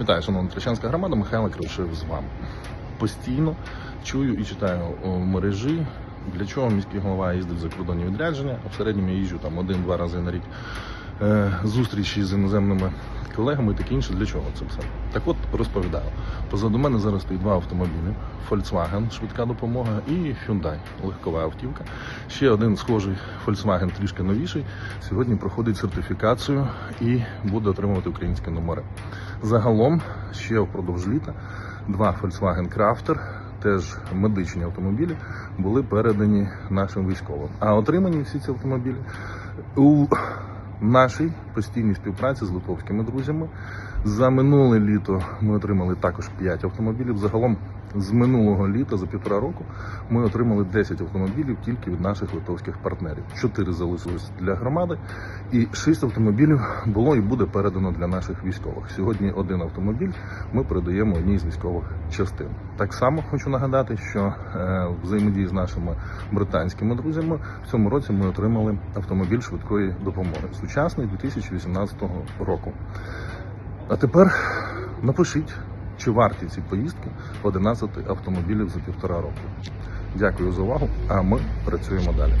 Вітаю, шановна Трещанська громада, Михайло Крившив з вами. Постійно чую і читаю в мережі, для чого міський голова їздив за кордонні відрядження. В середньому я їжджу там один-два рази на рік. Е, Зустрічі з іноземними колегами і таке інше. Для чого це все? Так от розповідаю. Позаду мене зараз стоїть два автомобілі: Volkswagen, швидка допомога, і Hyundai, легкова автівка. Ще один схожий Volkswagen, трішки новіший. Сьогодні проходить сертифікацію і буде отримувати українські номери. Загалом ще впродовж літа два Volkswagen Crafter, теж медичні автомобілі, були передані нашим військовим. А отримані всі ці автомобілі у нашій постійній співпраці з литовськими друзями. За минуле літо ми отримали також 5 автомобілів. Загалом з минулого літа, за півтора року, ми отримали 10 автомобілів тільки від наших литовських партнерів. Чотири залишились для громади, і 6 автомобілів було і буде передано для наших військових. Сьогодні один автомобіль ми передаємо одній з військових частин. Так само хочу нагадати, що е, взаємодії з нашими британськими друзями в цьому році ми отримали автомобіль швидкої допомоги. Сучасний 2018 року. А тепер напишіть, чи варті ці поїздки 11 автомобілів за півтора року. Дякую за увагу, а ми працюємо далі.